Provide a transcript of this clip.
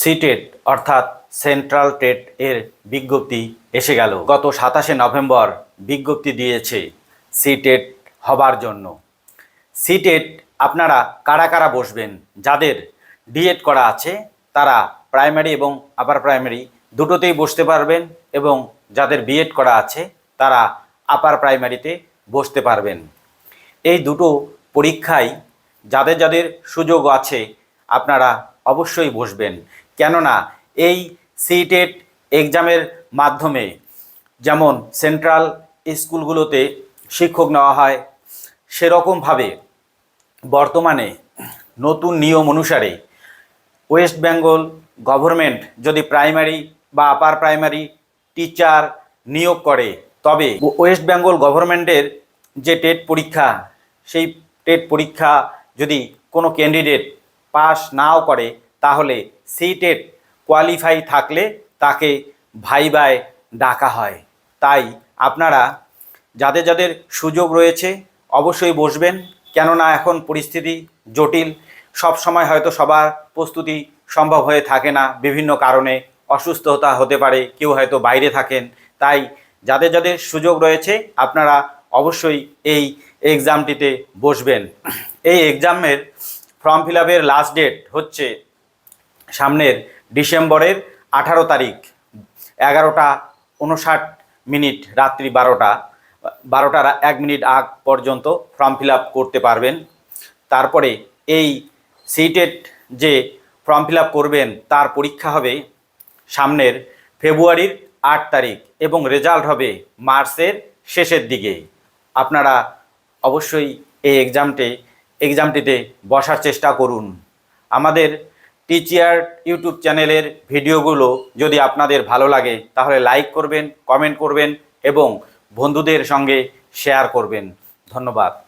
CTET, অর্থাৎ central TET এর বিজ্ঞপ্তি এসে গেল। গত সাতাশে নভেম্বর বিজ্ঞপ্তি দিয়েছে সিটেট হবার জন্য। সিটেট আপনারা কারা কারা বসবেন, যাদের ডিএড করা আছে, তারা প্রাইমারি এবং আপার প্রাইমারি দুটোতেই বসতে পারবেন এবং যাদের বিএড করা আছে, তারা আপার প্রাইমারিতে বসতে পারবেন। এই দুটো পরীক্ষায় যাদের যাদের সুযোগ আছে, আপনারা অবশ্যই বসবেন। কেননা এই সিটেট এক্সামের মাধ্যমে যেমন সেন্ট্রাল স্কুলগুলোতে শিক্ষক নেওয়া হয়, সেরকমভাবে বর্তমানে নতুন নিয়ম অনুসারে ওয়েস্ট বেঙ্গল গভর্নমেন্ট যদি প্রাইমারি বা আপার প্রাইমারি টিচার নিয়োগ করে, তবে ওয়েস্ট বেঙ্গল গভর্নমেন্টের যে টেট পরীক্ষা, সেই টেট পরীক্ষা যদি কোনো ক্যান্ডিডেট পাস নাও করে, তাহলে সেই টেট কোয়ালিফাই থাকলে তাকে ভাইবায় ডাকা হয়। তাই আপনারা যাদের যাদের সুযোগ রয়েছে অবশ্যই বসবেন, কেননা এখন পরিস্থিতি জটিল। সব সময় হয়তো সবার প্রস্তুতি সম্ভব হয়ে থাকে না, বিভিন্ন কারণে অসুস্থতা হতে পারে, কেউ হয়তো বাইরে থাকেন। তাই যাদের যাদের সুযোগ রয়েছে আপনারা অবশ্যই এই এক্সামটিতে বসবেন। এই এক্সামের ফর্ম ফিল আপের লাস্ট ডেট হচ্ছে সামনের ডিসেম্বরের আঠারো তারিখ, এগারোটা উনষাট মিনিট রাত্রি বারোটা, বারোটার এক মিনিট আগ পর্যন্ত ফর্ম ফিল করতে পারবেন। তারপরে এই সিটেট যে ফর্ম ফিল করবেন, তার পরীক্ষা হবে সামনের ফেব্রুয়ারির আট তারিখ এবং রেজাল্ট হবে মার্চের শেষের দিকে। আপনারা অবশ্যই এই এক্সামটে, এক্সামটিতে বসার চেষ্টা করুন। আমাদের টিচিয়ার ইউটিউব চ্যানেলের ভিডিওগুলো যদি আপনাদের ভালো লাগে, তাহলে লাইক করবেন, কমেন্ট করবেন এবং বন্ধুদের সঙ্গে শেয়ার করবেন। ধন্যবাদ।